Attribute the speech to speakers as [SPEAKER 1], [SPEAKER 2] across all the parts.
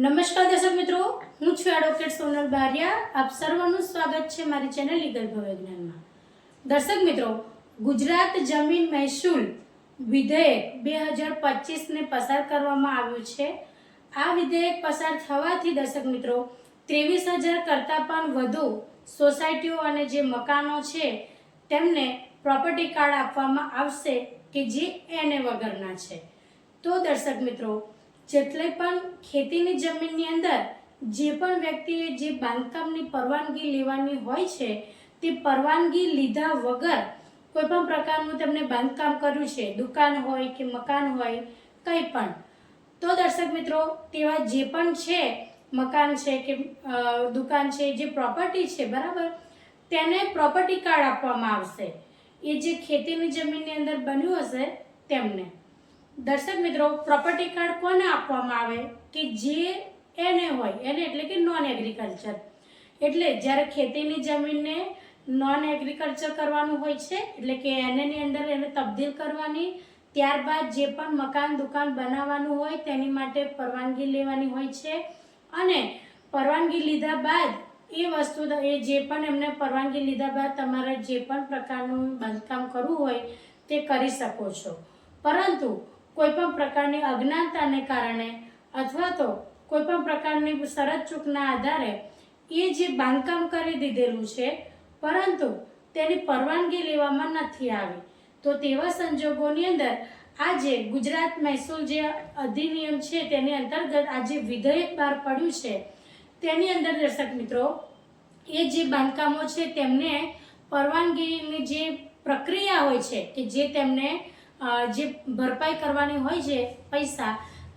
[SPEAKER 1] નમસ્કાર દર્શક મિત્રો, હું છું એડવોકેટ સોનલ બારિયા. આપ સર્વનું સ્વાગત છે મારી ચેનલ લીગલ ભવજ્ઞાનમાં દર્શક મિત્રો, ગુજરાત જમીન મહેસૂલ વિધેયક બે હજાર પચીસને પસાર કરવામાં આવ્યું છે. આ વિધેયક પસાર થવાથી દર્શક મિત્રો, ત્રેવીસ હજાર કરતાં પણ વધુ સોસાયટીઓ અને જે મકાનો છે, તેમને પ્રોપર્ટી કાર્ડ આપવામાં આવશે કે જે એને વગરના છે. તો દર્શક મિત્રો જેટલે પણ ખેતીની જમીનની અંદર જે પણ વ્યક્તિએ જે બાંધકામની પરવાનગી લેવાની હોય છે, તે પરવાનગી લીધા વગર કોઈ પણ પ્રકારનું તેમને બાંધકામ કર્યું છે, દુકાન હોય કે મકાન હોય, કંઈ પણ. તો દર્શક મિત્રો, તેવા જે પણ છે, મકાન છે કે દુકાન છે, જે પ્રોપર્ટી છે, બરાબર? તેને પ્રોપર્ટી કાર્ડ આપવામાં આવશે. એ જે ખેતીની જમીનની અંદર બન્યું હશે, તેમને. દર્શક મિત્રો પ્રોપર્ટી કાર્ડ કોને આપવામાં આવે? કે જે એને હોય, એને એટલે કે નોન એગ્રીકલ્ચર એટલે જ્યારે ખેતીની જમીનને નોન એગ્રીકલ્ચર કરવાનું હોય છે, એટલે કે એનેની અંદર એને તબદીલ કરવાની, ત્યારબાદ જે પણ મકાન, દુકાન બનાવવાનું હોય, તેની માટે પરવાનગી લેવાની હોય છે. અને પરવાનગી લીધા બાદ એ વસ્તુ એ જે પણ એમને પરવાનગી લીધા બાદ તમારે જે પણ પ્રકારનું બાંધકામ કરવું હોય, તે કરી શકો છો. પરંતુ કોઈ પણ પ્રકારની અજ્ઞાનતાને કારણે અથવા તો કોઈ પણ પ્રકારની શરત ચૂકના આધારે એ જે બાંધકામ કરી દીધેલું છે, પરંતુ તેની પરવાનગી લેવામાં નથી આવી. તો તેવા સંજોગોની અંદર આજે ગુજરાત મહેસૂલ જે અધિનિયમ છે તેની અંતર્ગત આ જે વિધેયક બહાર પડ્યું છે, તેની અંદર દર્શક મિત્રો, એ જે બાંધકામો છે તેમને પરવાનગીની જે પ્રક્રિયા હોય છે કે જે તેમને જે ભરપાઈ કરવાની હોય છે પૈસા,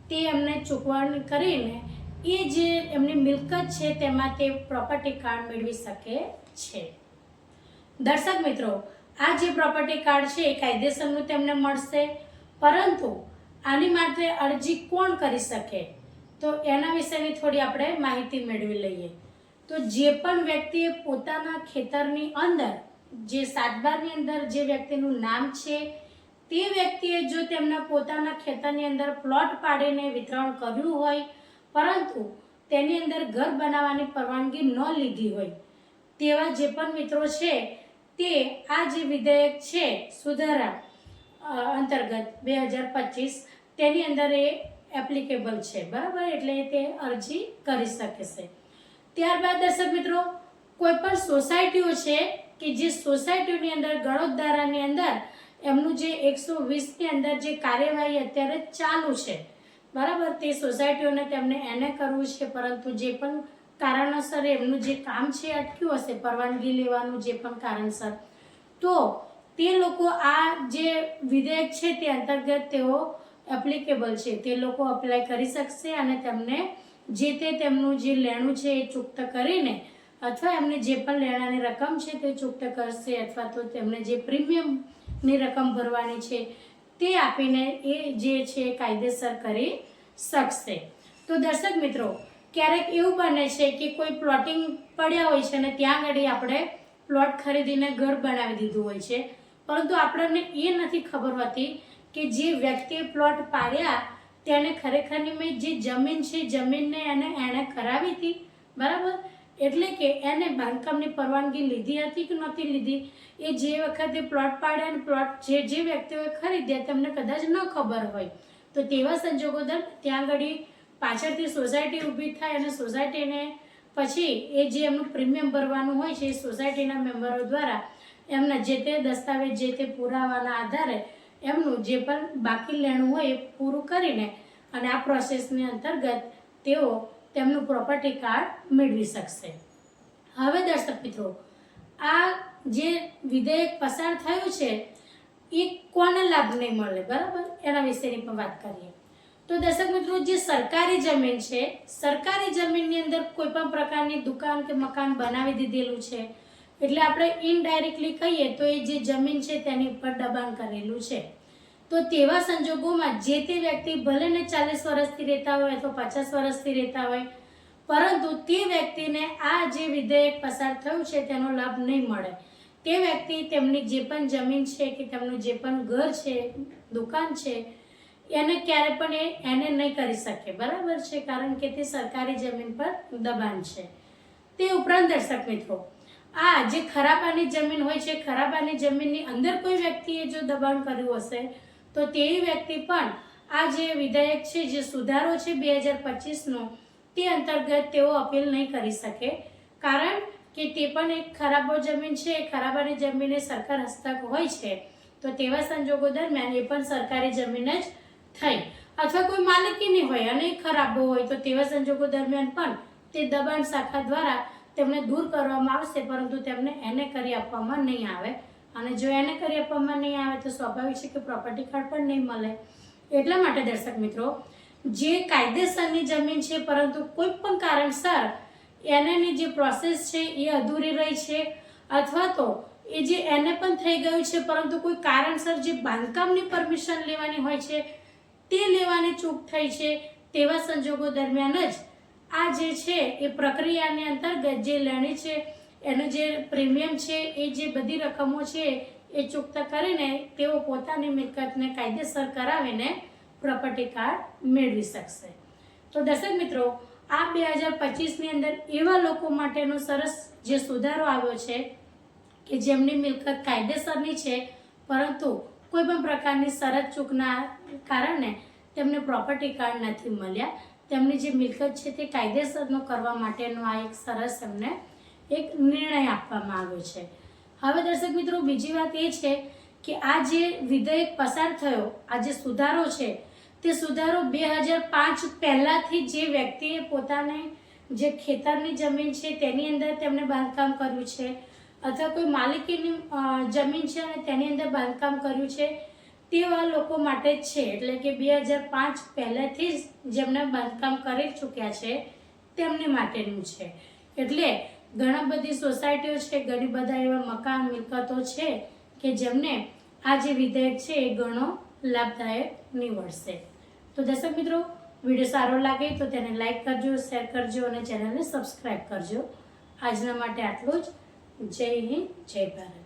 [SPEAKER 1] તે એમને ચૂકવણી કરીને એ જે એમની મિલકત છે તેમાં તે પ્રોપર્ટી કાર્ડ મેળવી શકે છે. દર્શક મિત્રો, આ જે પ્રોપર્ટી કાર્ડ છે એ કાયદેસરનું તેમને મળશે, પરંતુ આની માટે અરજી કોણ કરી શકે? તો એના વિશેની થોડી આપણે માહિતી મેળવી લઈએ. તો જે પણ વ્યક્તિએ પોતાના ખેતરની અંદર, જે સાતબારની અંદર જે વ્યક્તિનું નામ છે તે વ્યક્તિએ જો તેમના પોતાના ખેતરની અંદર પ્લોટ પાડીને વિતરણ કર્યું હોય, પરંતુ તેની અંદર ઘર બનાવવાની પરવાનગી ન લીધી હોય, તેવા જે પણ મિત્રો છે, તે આ જે વિધેયક છે સુધારા અંતર્ગત બે હજાર પચીસ, તેની અંદર એ એપ્લિકેબલ છે. બરાબર? એટલે તે અરજી કરી શકે છે. ત્યારબાદ દર્શક મિત્રો, કોઈ પણ સોસાયટીઓ છે કે જે સોસાયટીઓની અંદર, ગણોદધારાની અંદર એમનું જે એકસો વીસની અંદર જે કાર્યવાહી અત્યારે ચાલુ છે. બરાબર? તે સોસાયટીઓને તેમને એને કરવું છે, પરંતુ જે પણ કારણોસર એમનું જે કામ છે, અટક્યું હશે, પરવાનગી લેવાનું જે પણ કારણસર, તો તે લોકો આ જે વિધેયક છે, તે અંતર્ગત તેઓ એપ્લિકેબલ છે. તે લોકો અપ્લાય કરી શકશે અને તેમને જે તે તેમનું જે લેણું છે, એ ચૂકત કરીને અથવા એમને જે પણ લેણાની રકમ છે તે ચૂકત કરશે અથવા તો તેમને જે પ્રીમિયમની રકમ ભરવાની છે તે આપીને એ જે છે કાયદેસર કરી શકશે. તો દર્શક મિત્રો, ક્યારેક એવું બને છે કે કોઈ પ્લોટિંગ પડ્યા હોય છે અને ત્યાં આગળ આપણે પ્લોટ ખરીદીને ઘર બનાવી દીધું હોય છે. પરંતુ આપણને એ નથી ખબર હોતી કે જે વ્યક્તિએ પ્લોટ પાડ્યા તેને ખરેખરની મેં જે જમીન છે જમીનને એને એણે કરાવી હતી. બરાબર? એટલે કે એને બાંધકામની પરવાનગી લીધી હતી કે નહોતી લીધી? એ જે વખતે પ્લોટ પાડ્યા અને પ્લોટ જે જે વ્યક્તિઓએ ખરીદ્યા તેમને કદાચ ન ખબર હોય. તો તેવા સંજોગો દર ત્યાં આગળ પાછળથી સોસાયટી ઊભી થાય અને સોસાયટીને પછી એ જે એમનું પ્રીમિયમ ભરવાનું હોય છે એ સોસાયટીના મેમ્બરો દ્વારા એમના જે તે દસ્તાવેજ, જે તે પુરાવાના આધારે એમનું જે પણ બાકી લેણું હોય એ પૂરું કરીને અને આ પ્રોસેસની અંતર્ગત તેઓ તેમનું પ્રોપર્ટી કાર્ડ મેળવી શકશે. હવે દર્શક મિત્રો, આ જે વિધેયક પસાર થયું છે, એ કોને લાભ નહીં મળે? બરાબર? એના વિશેની પણ વાત કરીએ. તો દર્શક મિત્રો, જે સરકારી જમીન છે, સરકારી જમીનની અંદર કોઈ પણ પ્રકારની દુકાન કે મકાન બનાવી દીધેલું છે, એટલે આપણે ઇનડાયરેક્ટલી કહીએ તો એ જે જમીન છે તેની ઉપર દબાણ કરેલું છે. તો તેવા સંજોગોમાં જે તે વ્યક્તિ ભલે ને ચાલીસ વર્ષથી રહેતા હોય અથવા પચાસ વર્ષથી રહેતા હોય, પરંતુ તે વ્યક્તિને આ જે વિધેયક પસાર થયું છે તેનો લાભ નહીં મળે. તે વ્યક્તિ તેમની જે પણ જમીન છે કે તેમનું જે પણ ઘર છે, દુકાન છે, એને ક્યારે પણ એ એને નહીં કરી શકે. બરાબર છે? કારણ કે તે સરકારી જમીન પર દબાણ છે. તે ઉપરાંત દર્શક મિત્રો, આ જે ખરાબાની જમીન હોય છે ખરાબાની જમીનની અંદર કોઈ વ્યક્તિએ જો દબાણ કર્યું હશે તો તેવી વ્યક્તિ પણ આ જે વિધેયક છે, જે સુધારો છે બે હજાર પચીસનો, તે અંતર્ગત તેઓ અપીલ નહીં કરી શકે. કારણ કે તે પણ એક ખરાબો જમીન છે, એ ખરાબાની જમીન એ સરકાર હસ્તક હોય છે. તો તેવા સંજોગો દરમિયાન એ પણ સરકારી જમીન જ થઈ. અથવા કોઈ માલિકીની હોય અને ખરાબો હોય, તો તેવા સંજોગો દરમિયાન પણ તે દબાણ શાખા દ્વારા તેમને દૂર કરવામાં આવશે, પરંતુ તેમને એને કરી આપવામાં નહીં આવે. અને જો એને કરી આપવામાં નહીં આવે તો સ્વાભાવિક છે કે પ્રોપર્ટી કાર્ડ પણ નહીં મળે. એટલા માટે દર્શક મિત્રો, જે કાયદેસરની જમીન છે, પરંતુ કોઈ પણ કારણસર એનેની જે પ્રોસેસ છે, એ અધૂરી રહી છે, અથવા તો એ જે એને પણ થઈ ગયું છે, પરંતુ કોઈ કારણસર જે બાંધકામની પરમિશન લેવાની હોય છે, તે લેવાની ચૂક થઈ છે, તેવા સંજોગો દરમિયાન જ આ જે છે, એ પ્રક્રિયાની અંતર્ગત જે લેણી છે એનું જે પ્રીમિયમ છે, એ જે બધી રકમો છે, એ ચૂકતા કરીને તેઓ પોતાની મિલકતને કાયદેસર કરાવીને પ્રોપર્ટી કાર્ડ મેળવી શકશે. તો દર્શક મિત્રો, આ બે હજાર પચીસની અંદર એવા લોકો માટેનો સરસ જે સુધારો આવ્યો છે, કે જેમની મિલકત કાયદેસરની છે, પરંતુ કોઈ પણ પ્રકારની શરત ચૂકના કારણે તેમને પ્રોપર્ટી કાર્ડ નથી મળ્યા. તેમની જે મિલકત છે, તે કાયદેસરનો કરવા માટેનો આ એક સરસ એમને એક નિર્ણય આપવામાં આવ્યો છે. હવે દર્શક મિત્રો, બીજી વાત એ છે કે આ જે વિધેયક પસાર થયો, આ જે સુધારો છે, તે સુધારો બે હજાર પાંચ પહેલાંથી જે વ્યક્તિએ પોતાને જે ખેતરની જમીન છે, તેની અંદર તેમણે બાંધકામ કર્યું છે, અથવા કોઈ માલિકીની જમીન છે અને તેની અંદર બાંધકામ કર્યું છે, તેવા લોકો માટે જ છે. એટલે કે બે હજાર પાંચ પહેલાંથી જ જેમણે બાંધકામ કરી ચૂક્યા છે, તેમને માટેનું છે. એટલે ઘણા બધી સોસાયટીઓ છે, ઘણી બધા એવા મકાન મિલકતો છે કે જેમને આ જે વિધેયક છે એ ઘણો લાભદાયક નીવડશે. તો દર્શક મિત્રો, વીડિયો સારો લાગે તો તેને લાઈક કરજો, શેર કરજો અને ચેનલને સબસ્ક્રાઈબ કરજો. આજના માટે આટલું જ. જય હિન્દ, જય ભારત.